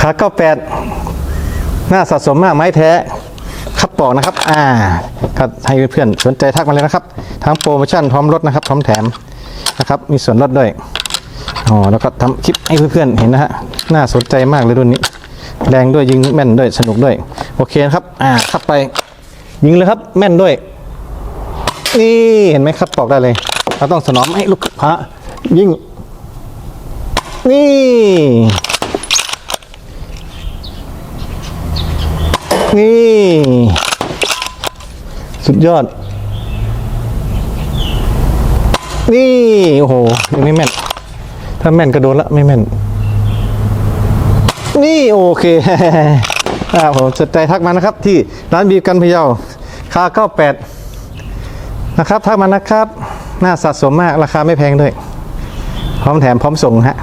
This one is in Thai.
ขาเก้าแปดน่าสะสมมากไม้แท้คับปอกนะครับ อ่าก็ให้เพื่อนสนใจทักมาเลยนะครับ ทั้งโปรโมชั่นพร้อมลดนะครับ พร้อมแถมนะครับ มีส่วนลดด้วยอ๋อแล้วก็ทำคลิปให้เพื่อนๆเห็นนะฮะน่าสนใจมากเลยรุ่นนี้ แรงด้วยยิงแม่นด้วยสนุกด้วย โอเคครับ อ่าขับไป ยิงเลยครับแม่นด้วย นี่เห็นไหมครับปอกได้เลย เราต้องสนอมให้ลูกพระยิ่งนี่ นี่ สุดยอด นี่ โอ้โห ยังไม่แม่น ถ้าแม่นก็โดนละไม่แม่น นี่โอเคอ่าผมสนใจทักมานะครับ ที่ร้านบีกันพะเยาคา98นะครับทักมานะครับ น่าสะสมมากราคาไม่แพงด้วย พร้อมแถมพร้อมส่งฮะ